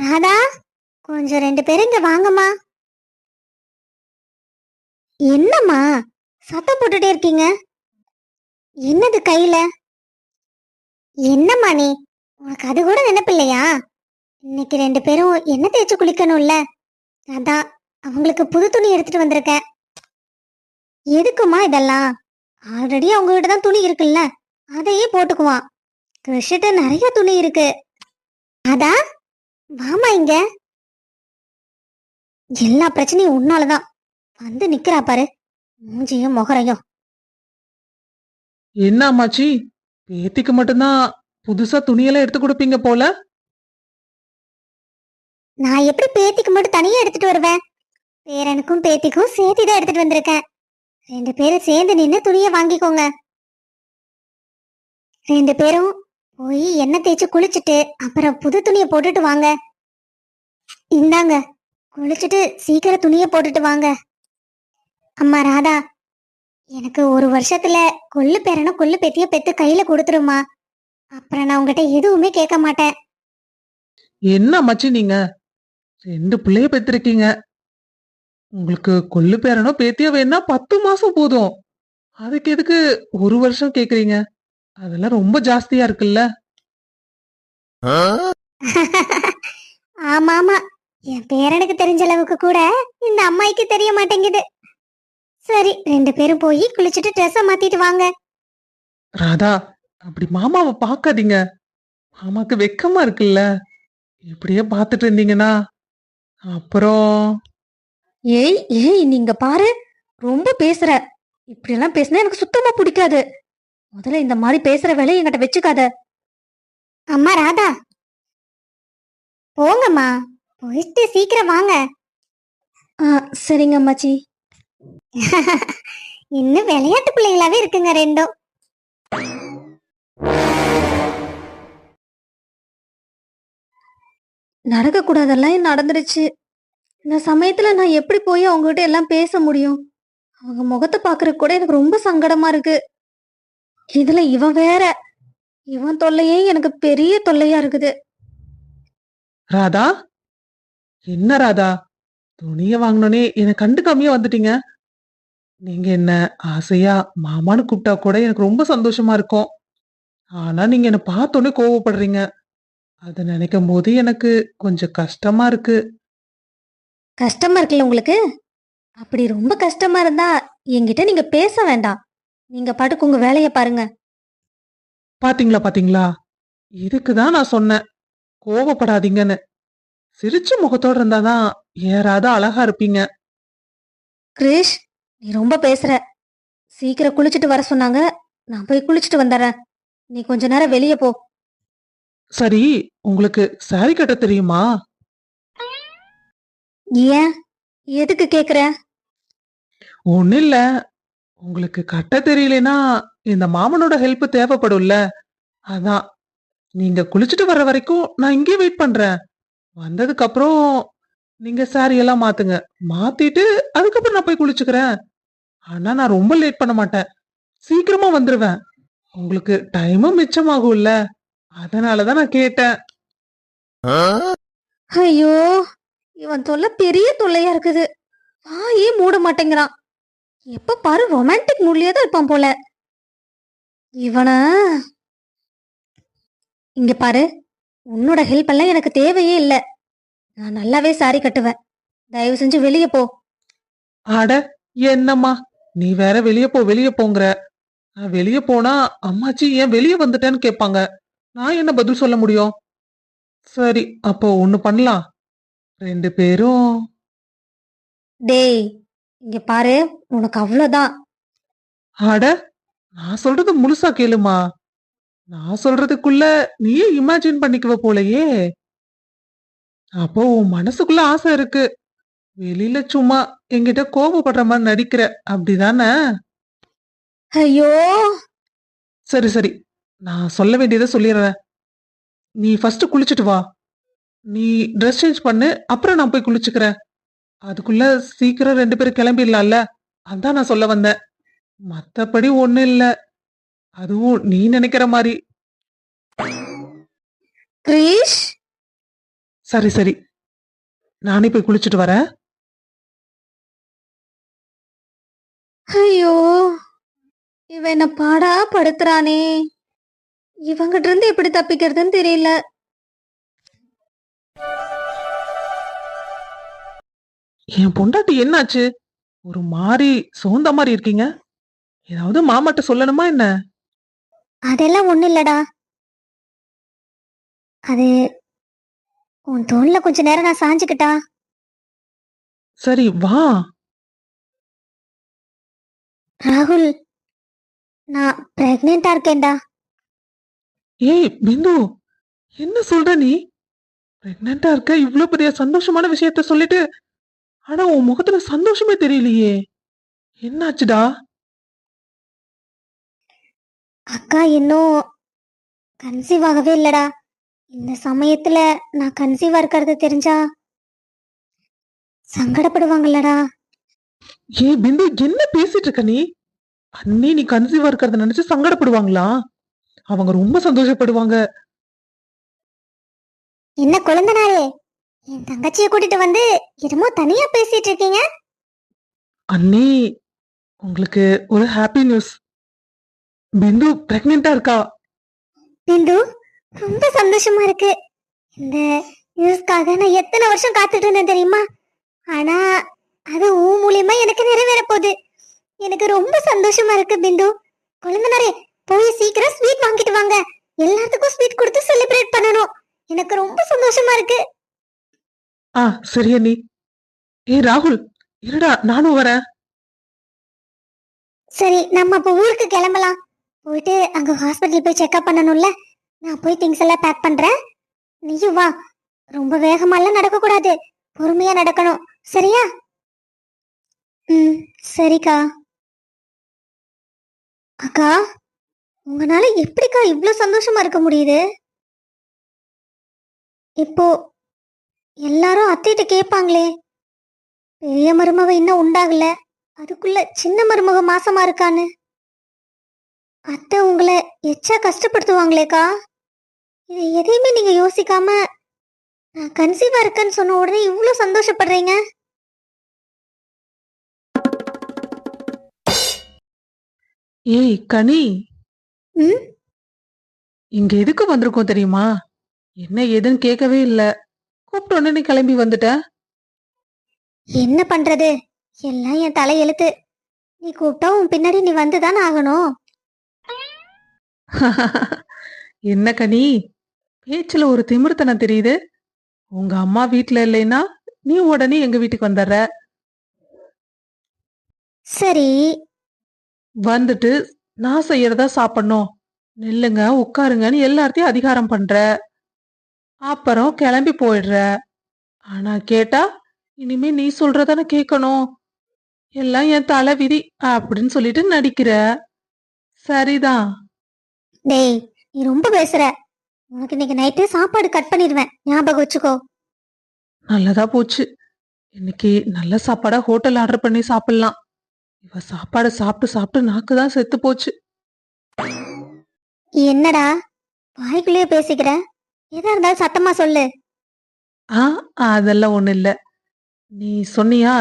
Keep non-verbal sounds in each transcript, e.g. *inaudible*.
ராதா கொஞ்சம் ரெண்டு பேரும் இங்க வாங்கம்மா. என்னம்மா சத்தம் போட்டுட்டே இருக்கீங்க? என்னது கையில? என்னம்மா நீ உனக்கு அது கூட நினைப்பில்லையா? இன்னைக்கு ரெண்டு பேரும் என்ன தேய்ச்சி குளிக்கணும்ல. அதான் அவங்களுக்கு புது துணி எடுத்துட்டு வந்திருக்கேன். எதுக்குமா இதெல்லாம்? ஆல்ரெடி அவங்ககிட்ட தான் துணி இருக்குல்ல அதையே போட்டுக்குவான். கிருஷ்கிட்ட நிறைய துணி இருக்கு. அதா வாமா இங்க. எல்லா பிரச்சனையும் உன்னாலதான் வந்து நிக்கிறா பாரு. மூஞ்சியும் முகரையும். என்ன அம்மாச்சி பேத்திக்கு மட்டும்தான் புதுசா துணியெல்லாம் எடுத்து கொடுப்பீங்க போல? நான் எப்படி பேத்திக்கு மட்டும் தனியா எடுத்துட்டு வருவேன்? பேரனுக்கும் பேத்திக்கும் சேர்த்து தான் எடுத்துட்டு வந்திருக்கேன். ரெண்டு பேரும் சேர்ந்து நின்னு துணியை வாங்கிக்கோங்க. ரெண்டு பேரும் போய் எண்ணெய் தேய்ச்சி குளிச்சுட்டு அப்புறம் புது துணியை போட்டுட்டு வாங்க. இந்தாங்க குளிச்சுட்டு சீக்கிரம் துணியை போட்டுட்டு வாங்க. அம்மா ராதா எனக்கு ஒரு வருஷத்துல கொள்ளு பேரனை கொள்ளு பேத்திய பெத்து கையில கொடுத்துருமா அப்புறம் நான் உங்ககிட்ட எதுவுமே கேட்க மாட்டேன். என்ன மச்சி நீங்க? ரெண்டு பிள்ளைய பெத்திருக்கீங்க. உங்களுக்கு கொள்ளு பேரனோ பேத்தியோ வேணா பத்து மாசம் போதும். அதுக்கு எதுக்கு ஒரு வருஷம் கேக்குறீங்க? அதெல்லாம் ரொம்ப ஜாஸ்தியா இருக்குல்ல? ஆமா ஆமா. என் பேரனுக்கு தெரிஞ்ச அளவுக்கு கூட இந்த அம்மாய்க்கு தெரிய மாட்டேங்குது. சரி ரெண்டு பேரும் போய் குளிச்சுட்டு ட்ரெஸ்ஸ மாத்திட்டு வாங்க. ராதா அப்படி மாமாவை பார்க்காதீங்க மாமாக்கு வெக்கமா இருக்குல்ல. இப்படியே பார்த்துட்டு இருந்தீங்கன்னா அப்புறம்? ஏய் ஏய் நீங்க பாரு. ரொம்ப பேசுற. இப்படியெல்லாம் பேசினா எனக்கு சுத்தமா பிடிக்காது. முதல்ல இந்த மாதிரி பேசுற வேலையை என்கிட்ட வச்சுக்காத. அம்மா ராதா. போங்கம்மா. போயிட்டு சீக்கிரம் வாங்க. ஆ சரிங்க அம்மாச்சி. *laughs* இன்னும் விளையாட்டு பிள்ளைங்களாவே இருக்குங்க ரெண்டும். நடக்க கூடாதெல்லாம் நடந்துருச்சு? இந்த சமயத்துல நான் எப்படி போய் அவங்ககிட்ட எல்லாம் பேச முடியும்? அவங்க முகத்தை பாக்குறதுக்கு கூட எனக்கு ரொம்ப சங்கடமா இருக்கு. இதுல இவன் வேற. இவன் தொல்லையே எனக்கு பெரிய தொல்லையா இருக்குது. ராதா? என்ன ராதா? துணிய வாங்கினோனே என்னை கண்டுக்காமையே வந்துட்டீங்க. நீங்க என்ன ஆசையா மாமான்னு கூப்பிட்டா கூட எனக்கு ரொம்ப சந்தோஷமா இருக்கும். ஆனா நீங்க என்ன பார்த்தோன்னே கோவப்படுறீங்க. அதை நினைக்கும் போது எனக்கு கொஞ்சம் கஷ்டமா இருக்கு. கஷ்டமா இருக்குல்ல உங்களுக்கு? அப்படி ரொம்ப கஷ்டமா இருந்தா என்கிட்ட நீங்க பேச வேண்டாம். நீங்க பாட்டுக்கு உங்க வேலையை பாருங்க. பாத்தீங்களா பாத்தீங்களா? இதுக்குதான் நான் சொன்னேன். கோவப்படாதீங்கன்னு. சிரிச்ச முகத்தோட இருந்தாதான் ஏறாத அழகா இருப்பீங்க. கிரிஷ் நீ ரொம்ப பேசுற. சீக்கிரம் குளிச்சுட்டு வர சொன்னாங்க. நான் போய் குளிச்சுட்டு வந்துடுறேன். நீ கொஞ்ச நேரம் வெளியே போ. சரி உங்களுக்கு சாரி கட்ட தெரியுமா? ஏன்? எதுக்கு கேக்குற? ஒண்ணு இல்ல. உங்களுக்கு கட்ட தெரியலனா இந்த மாமனோட ஹெல்ப் தேவைப்படும்ல. அதான். நீங்க குளிச்சுட்டு வர்ற வரைக்கும் நான் இங்கே வெயிட் பண்றேன். வந்ததுக்கு அப்புறம் நீங்க சாரி எல்லாம் மாத்துங்க. மாத்திட்டு அதுக்கப்புறம் நான் போய் குளிச்சுக்கிறேன். ஆனா நான் ரொம்ப லேட் பண்ண மாட்டேன். சீக்கிரமா வந்துருவேன். உங்களுக்கு டைமும் மிச்சமாகும்ல. அதனாலதான் நான் கேட்டேன். ஐயோ இவன் தொல்லை பெரிய தொல்லையா இருக்குது. வாயே மூட மாட்டேங்கிறான். எப்ப பாரு ரொமான்டிக் மூட்லயே தான் இருப்பான் போல. இவன இங்க பாரு உன்னோட ஹெல்ப் எல்லாம் எனக்கு தேவையே இல்ல. நான் நல்லாவே சாரி கட்டுவேன். தயவு செஞ்சு வெளியே போ. அட என்னம்மா? நீ வேற வெளிய போ வெளிய போங்கிற. நான் வெளிய போனா அம்மாச்சி ஏன் வெளிய வந்துட்டேன்னு கேட்பாங்க. நான் என்ன பதில் சொல்ல முடியும்? சரி அப்போ ஒண்ணு பண்ணலாம். ரெண்டு பேரும் டேய் இங்க பாரு உனக்கு அவ்வளவுதான். அட நான் சொல்றது முழுசா கேளுமா? நான் சொல்றதுக்குள்ள நீயே இமேஜின் பண்ணிக்குவ போலயே. அப்போ உன் மனசுக்குள்ள ஆசை இருக்கு. வெளியில சும்மா என்கிட்ட கோபப்படுற மாதிரி நடிக்கிற. அப்படிதானே? ஐயோ! சரி சரி. நான் சொல்ல வேண்டியதை சொல்லிடுறேன். நீ ஃபர்ஸ்ட் குளிச்சுட்டு வா. நீ ட்ரெஸ் சேஞ்ச் பண்ணு அப்புறம் நான் போய் குளிச்சுக்கிறேன். அதுக்குள்ள சீக்கிரம் ரெண்டு பேரும் கிளம்பிடலாம்ல? அதான் நான் சொல்ல வந்தேன். மத்தபடி ஒண்ணும் இல்ல. அதுவும் நீ நினைக்கிற மாதிரி. கிரீஷ்? சரி சரி. நானே போய் குளிச்சுட்டு வரேன். ஐயோ இவன் என்ன பாடா படுத்துறானே. இவங்கிட்ட இருந்து எப்படி தப்பிக்கிறதுன்னு தெரியல. என் பொண்டாட்டி என்னாச்சு? ஒரு மாதிரி சோர்ந்த மாதிரி இருக்கீங்க? ஏதாவது மாமாட்ட சொல்லணுமா என்ன? அதெல்லாம் ஒண்ணும் இல்லடா. அது உன் தோல்ல கொஞ்ச நேரம் நான் சாஞ்சுக்கிட்டா. சரி வா. ராகுல் நான் பிரெக்னெண்டா இருக்கேன்டா. ஏய் பிந்து என்ன சொல்ற நீ? பிரெக்னண்டா இருக்க இவ்ளோ பெரிய சந்தோஷமான விஷயத்த சொல்லிட்டு ஆனா உன் முகத்துல சந்தோஷமே தெரியலையே. என்னாச்சுடா? அக்கா இன்னும் கன்சீவ் ஆகவே இல்லடா. இந்த சமயத்துல நான் கன்சீவா இருக்கிறது தெரிஞ்சா சங்கடப்படுவாங்கல்லடா. ஏய் பிந்து என்ன பேசிட்டு இருக்க நீ? அண்ணி நீ கன்சீவா இருக்கிறத நினைச்சு சங்கடப்படுவாங்களா? அவங்க ரொம்ப சந்தோஷப்படுவாங்க. என்ன குழந்தனாரே? என் தங்கச்சியை கூட்டிட்டு வந்து என்னமோ தனியா பேசிட்டு இருக்கீங்க? அண்ணி உங்களுக்கு ஒரு ஹாப்பி நியூஸ் பிந்து பிரெக்னெண்டா இருக்கா? பிந்து ரொம்ப சந்தோஷமா இருக்கு. இந்த நியூஸ்க்காக நான் எத்தனை வருஷம் காத்துட்டு இருந்தேன் தெரியுமா? ஆனா அது உன் மூலியமா எனக்கு நிறைவேற போகுது. எனக்கு ரொம்ப சந்தோஷமா இருக்கு பிந்து. குழந்தனாரே போய் சீக்கிரம் ஸ்வீட் வாங்கிட்டு வாங்க. எல்லாத்துக்கும் ஸ்வீட் கொடுத்து செலிப்ரேட் பண்ணணும். எனக்கு ரொம்ப சந்தோஷமா இருக்கு. ஆ சரி அண்ணி. ஏ ராகுல் இருடா நானும் வரேன். சரி நம்ம இப்போ ஊருக்கு கிளம்பலாம். போயிட்டு அங்க ஹாஸ்பிட்டல் போய் செக்அப் பண்ணணும்ல? நான் போய் திங்ஸ் எல்லாம் பேக் பண்றேன். நீயும் வா. ரொம்ப வேகமாலாம் நடக்க கூடாது பொறுமையா நடக்கணும். சரியா? ம் சரிக்கா. அக்கா உங்களால எப்படிக்கா இவ்வளோ சந்தோஷமா இருக்க முடியுது? இப்போ எல்லாரும் அத்தைகிட்ட கேட்பாங்களே பெரிய மருமக இன்னும் உண்டாகல. அதுக்குள்ள சின்ன மருமக மாசமா இருக்கான்னு. அத்தை உங்களை எச்சா கஷ்டப்படுத்துவாங்களேக்கா? இது எதையுமே நீங்க யோசிக்காம நான் கன்சீவா இருக்கேன்னு சொன்ன உடனே இவ்வளோ சந்தோஷப்படுறீங்க? ஏய் கனி. ம்? இங்க எதுக்கு வந்திருக்கோம் தெரியுமா? என்ன ஏதுன்னு கேட்கவே இல்ல. கூப்பிட்ட உடனே நீ கிளம்பி வந்துட்ட. என்ன பண்றது? எல்லாம் என் தலை எழுத்து. நீ கூப்பிட்டா உன் பின்னாடி நீ வந்துதானே ஆகணும். *laughs* என்ன கனி? பேச்சுல ஒரு திமிர்த்தனம் தெரியுது. உங்க அம்மா வீட்ல இல்லைன்னா நீ உடனே எங்க வீட்டுக்கு வந்துடுற. சரி. வந்துட்டு நான் செய்யறதா சாப்பிடணும். நில்லுங்க உட்காருங்கன்னு எல்லார்த்தையும் அதிகாரம் பண்ற. அப்புறம் கிளம்பி போயிடுற. ஆனா கேட்டா இனிமே நீ சொல்றதானே கேட்கணும் எல்லாம் என் தலை விதி அப்படின்னு சொல்லிட்டு நடிக்கிற. சரிதான். டேய் நீ ரொம்ப பேசுற. உனக்கு இன்னைக்கு நைட்டு சாப்பாடு கட் பண்ணிடுவேன். ஞாபகம் வச்சுக்கோ. நல்லதா போச்சு. இன்னைக்கு நல்ல சாப்பாடா ஹோட்டல் ஆர்டர் பண்ணி சாப்பிடலாம். இவ சாப்பாடை சாப்பிட்டு சாப்பிட்டு நாக்கு தான் செத்து போச்சு. என்னடா? வாய்க்குள்ளேயே பேசிக்கிற? எதா இருந்தாலும் சத்தமா சொல்லு. ஆ அதெல்லாம் ஒண்ணு இல்ல. நீ சொன்னியா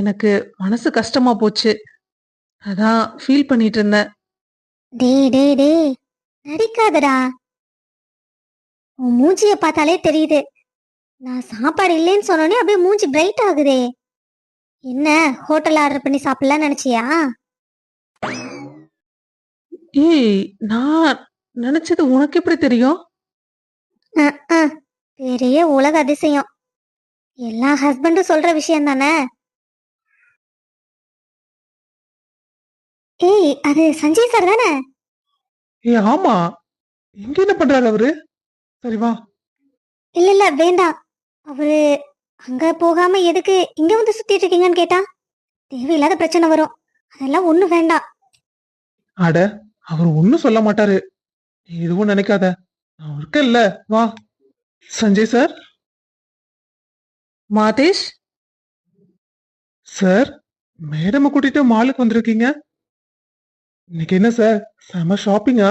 எனக்கு மனசு கஷ்டமா போச்சு. அதான் ஃபீல் பண்ணிட்டு இருந்தேன். டேய் டேய் டேய் நடிக்காதடா. உன் மூஞ்சிய பார்த்தாலே தெரியுது. நான் சாப்பாடு இல்லைன்னு சொன்னோனே அப்படியே மூஞ்சி பிரைட் ஆகுதே. என்ன ஹோட்டல் ஆர்டர் பண்ணி சாப்பிடலாம் நினைச்சியா? ஏய் நான் நினைச்சது உனக்கு எப்படி தெரியும். பெரிய உலக அதிசயம். எல்லா ஹஸ்பண்டும் சொல்ற விஷயம் தானே? ஏய் அது சஞ்சய் சார் தானே? ஏய் ஆமா. இங்க என்ன பண்றாரு அவரு? சரி வா. இல்ல இல்ல வேண்டாம். அவரு அங்க போகாம எதுக்கு இங்க வந்து சுத்திட்டு இருக்கீங்கன்னு கேட்டா தேவையில்லாத பிரச்சனை வரும். அதெல்லாம் ஒண்ணும் வேண்டாம். அட அவர் ஒன்னும் சொல்ல மாட்டாரு. நீ எதுவும் நினைக்காத. நான் இருக்கேன்ல வா. Sanjay sir? Mathesh? Sir madam கூட்டிட்டு மாலுக்கு வந்திருக்கீங்க. இன்னைக்கு என்ன சார்? செம ஷாப்பிங்கா?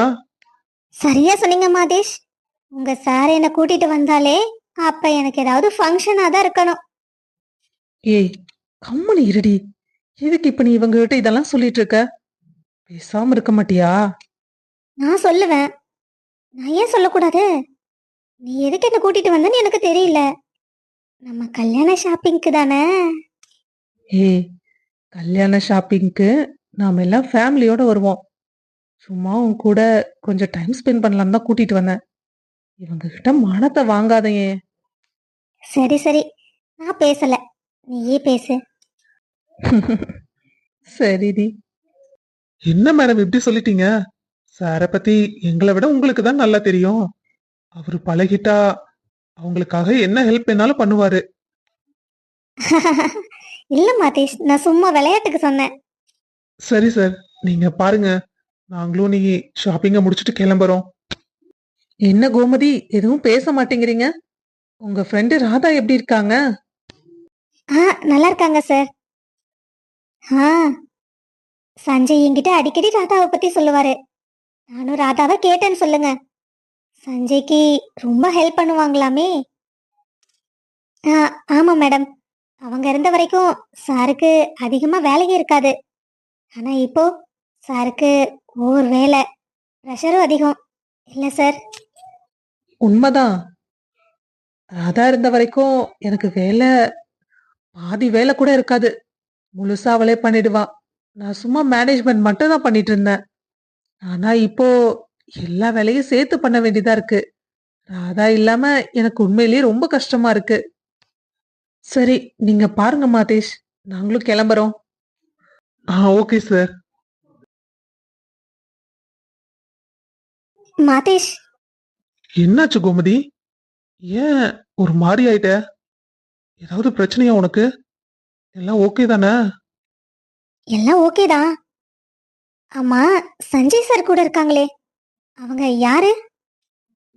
சரியா சொன்னீங்க மாதேஷ். உங்க சார் என்ன கூட்டிட்டு வந்தாலே அப்ப எனக்கு ஏதாவது ஃபங்க்ஷனா தான் இருக்கணும். ஏய் கம்முனு இருடி. எதுக்கு இப்ப நீ இவங்க கிட்ட இதெல்லாம் சொல்லிட்டு இருக்க? பேசாம இருக்க மாட்டியா? நான் சொல்லுவேன். நான் ஏன் சொல்லக்கூடாது? நீ எதுக்கு என்ன கூட்டிட்டு வந்தன்னு எனக்கு தெரியல. நம்ம கல்யாண ஷாப்பிங்க்கு தானே? ஏய் கல்யாண ஷாப்பிங்க்கு நாம எல்லாம் ஃபேமிலியோட வருவோம். சும்மா உன் கூட கொஞ்சம் டைம் ஸ்பெண்ட் பண்ணலாம் தான் கூட்டிட்டு வந்தேன். இவங்க கிட்ட மானத்தை வாங்காதையே. சரி சரி. நான் பேசல. நீயே பேசு. *laughs* சரிடி. என்ன மேடம் இப்படி சொல்லிட்டீங்க? சாரை பத்தி எங்களை விட உங்களுக்கு தான் நல்லா தெரியும். அவரு பழகிட்டா அவங்களுக்காக என்ன ஹெல்ப் வேணாலும் பண்ணுவாரு. *laughs* இல்ல மாதேஷ் நான் சும்மா விளையாட்டுக்கு சொன்னேன். சரி சார் நீங்க பாருங்க. நாங்களும் நீ ஷாப்பிங்க முடிச்சுட்டு கிளம்புறோம். என்ன கோமதி எதுவும் பேச மாட்டேங்கிறீங்க? உங்க ஃப்ரெண்டு ராதா எப்படி இருக்காங்க? ஆ நல்லா இருக்காங்க சார். ஆ சஞ்சய் என்கிட்ட அடிக்கடி ராதாவை பத்தி சொல்லுவாரு. நானும் ராதாவை கேட்டேன்னு சொல்லுங்க. சஞ்சய்க்கு ரொம்ப ஹெல்ப் பண்ணுவாங்களாமே. ஆ ஆமா மேடம் அவங்க இருந்த வரைக்கும் சாருக்கு அதிகமா வேலையே இருக்காது. ஆனா இப்போ சாருக்கு ஓர் வேலை ப்ரெஷரும் அதிகம். இல்ல சார் உண்மைதான். ராதா இருந்த வரைக்கும் எனக்கு வேலை பாதி வேலை கூட இருக்காது. முழுசா அவளே பண்ணிடுவா. நான் சும்மா மேனேஜ்மெண்ட் மட்டும் தான் பண்ணிட்டு இருந்தேன். ஆனா இப்போ எல்லா வேலையும் சேர்த்து பண்ண வேண்டியதா இருக்கு. ராதா இல்லாம எனக்கு உண்மையிலேயே ரொம்ப கஷ்டமா இருக்கு. சரி நீங்க பாருங்க மாதேஷ். நாங்களும் கிளம்புறோம். ஆ ஓகே சார். மாதேஷ். என்னாச்சு கோமதி? ஏன் ஒரு மாதிரி ஆயிட்ட? ஏதாவது பிரச்சனையா உனக்கு? எல்லாம் ஓகே தானே? எல்லாம் ஓகே தான். ஆமா சஞ்சய் சார் கூட இருக்காங்களே. அவங்க யாரு?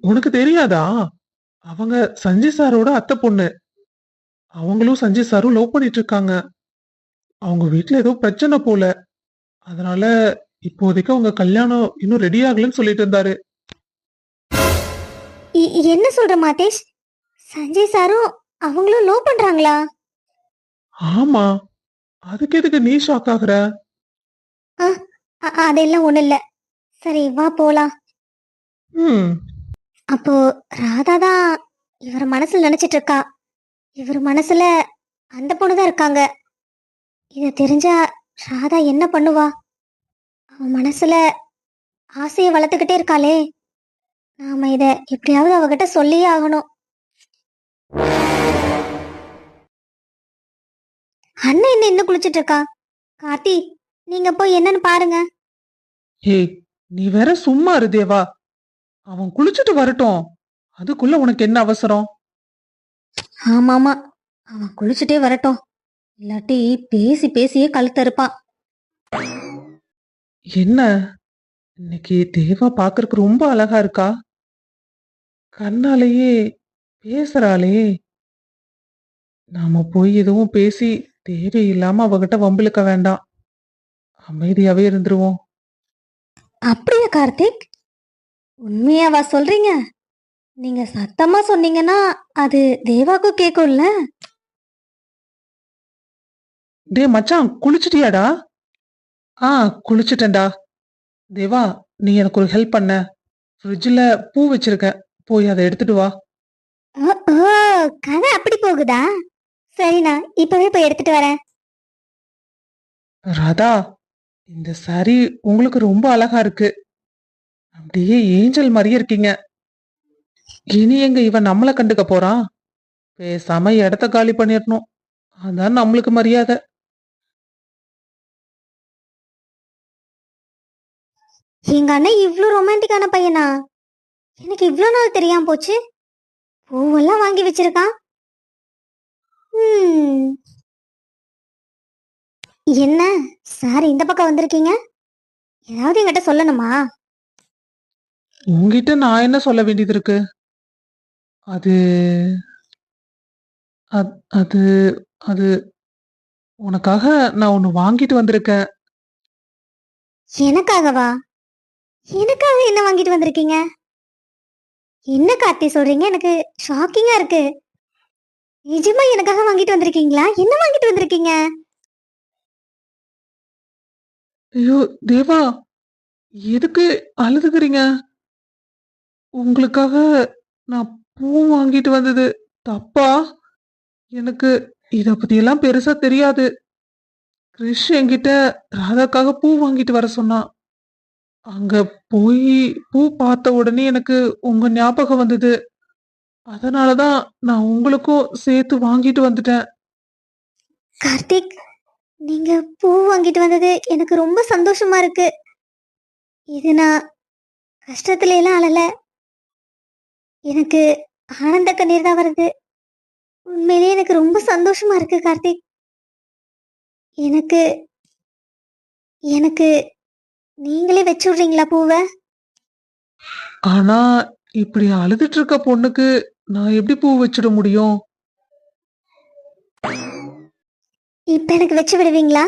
உனக்கு தெரியாதா? அவங்க சஞ்சய் சாரோட அத்தை பொண்ணு. அவங்களும் சஞ்சய் சாரும் லவ் பண்ணிட்டு இருக்காங்க. அவங்க வீட்ல ஏதோ பிரச்சனை போல. அதனால இப்போதைக்கு அவங்க கல்யாணம் இன்னும் ரெடி ஆகலன்னு சொல்லிட்டு இருந்தாரு. இ- என்ன சொல்ற மாதேஷ்? சஞ்சய் சாரும் அவங்களும் லோ பண்றாங்களா? ஆமா. அதுக்கு எதுக்கு நீ ஷாக் ஆகுற? அதெல்லாம் ஒண்ணு இல்ல. சரி வா போலாம். ம். அப்போ ராதா தான் இவர் மனசுல நினைச்சிட்டு இருக்கா. இவர் மனசுல அந்த பொண்ணுதான் இருக்காங்க. இத தெரிஞ்சா ராதா என்ன பண்ணுவா? அவன் மனசுல ஆசையை வளர்த்துக்கிட்டே இருக்காளே. நாம இத எப்படியாவது அவகிட்ட சொல்லியே ஆகணும். அண்ணன் என்ன இன்னும் குளிச்சிட்டு இருக்கா? கார்த்தி நீங்க போய் என்னன்னு பாருங்க. ஏய் நீ வேற சும்மா இரு தேவா. அவன் குளிச்சுட்டு வரட்டும். அதுக்குள்ள உனக்கு என்ன அவசரம்? ஆமாமா அவன் குளிச்சுட்டே வரட்டும். இல்லாட்டி பேசி பேசியே கழுத்தறுப்பான் என்ன? இன்னைக்கு தேவா பாக்குறதுக்கு ரொம்ப அழகா இருக்கா? கண்ணாலேயே பேசுறாளே. நாம போய் எதுவும் பேசி தேவையில்லாம அவகிட்ட வம்பிழுக்க வேண்டாம். அமைதியாவே இருந்துருவோம். அப்படியா கார்த்திக்? உண்மையாவா சொல்றீங்க? நீங்க சத்தமா சொன்னீங்கன்னா அது தேவாக்கும் கேக்கும்ல. டேய் மச்சான் குளிச்சிட்டியாடா? ஆ குளிச்சிட்டேன்டா. தேவா நீ எனக்கு ஒரு ஹெல்ப் பண்ண. ஃப்ரிட்ஜில் பூ வச்சிருக்க போய் அதை எடுத்துட்டு வா. ஓ, கதை அப்படி போகுதா? சரிண்ணா இப்பவே போய் எடுத்துட்டு வரேன். ராதா இந்த சாரி உங்களுக்கு ரொம்ப அழகா இருக்கு. அப்படியே ஏஞ்சல் மாதிரியே இருக்கீங்க. இனி எங்க இவன் நம்மளை கண்டுக்க போறான்? பேசாம இடத்த காலி பண்ணிடணும் அதான் நம்மளுக்கு மரியாதை. எங்க அண்ணன் இவ்ளோ ரொமான்டிக்கான பையனா? எனக்கு இவ்வளோ நாள் தெரியாம போச்சு. பூவெல்லாம் வாங்கி வச்சிருக்கான். ம் என்ன? சார் இந்த பக்கம் வந்திருக்கீங்க? ஏதாவது என்கிட்ட சொல்லணுமா? உங்ககிட்ட நான் என்ன சொல்ல வேண்டியது இருக்கு? அது அத்- அது அது உனக்காக நான் ஒன்னு வாங்கிட்டு வந்திருக்கேன். எனக்காகவா? எனக்காக என்ன வாங்கிட்டு வந்திருக்கீங்க? என்ன கார்த்தி சொல்றீங்க? எனக்கு ஷாக்கிங்கா இருக்கு. நிஜமா எனக்காக வாங்கிட்டு வந்திருக்கீங்களா? என்ன வாங்கிட்டு வந்திருக்கீங்க? ஐயோ தேவா எதுக்கு அழுதுகிறீங்க? உங்களுக்காக நான் பூ வாங்கிட்டு வந்தது தப்பா? எனக்கு இத பற்றியெல்லாம் பெருசாக பெருசா தெரியாது. கிறிஷ் என்கிட்ட ராதாக்காக பூ வாங்கிட்டு வர சொன்னான் அங்க போய் பூ பார்த்த உடனே எனக்கு உங்க ஞாபகம் வந்தது. அதனாலதான் நான் உங்களுக்கும் சேர்த்து வாங்கிட்டு வந்துட்டேன். கார்த்திக் நீங்க பூ வாங்கிட்டு வந்தது எனக்கு ரொம்ப சந்தோஷமா இருக்கு. இது நான் கஷ்டத்துல எல்லாம் அழல. எனக்கு ஆனந்த கண்ணீர் தான் வருது. உண்மையிலேயே எனக்கு ரொம்ப சந்தோஷமா இருக்கு கார்த்திக். எனக்கு எனக்கு நீங்களே வச்சு விடுறீங்களா பூவை? ஆனா இப்படி அழுதுட்டு இருக்க பொண்ணுக்கு நான் எப்படி பூ வச்சிட முடியும்? இப்ப எனக்கு வச்சு விடுவீங்களா?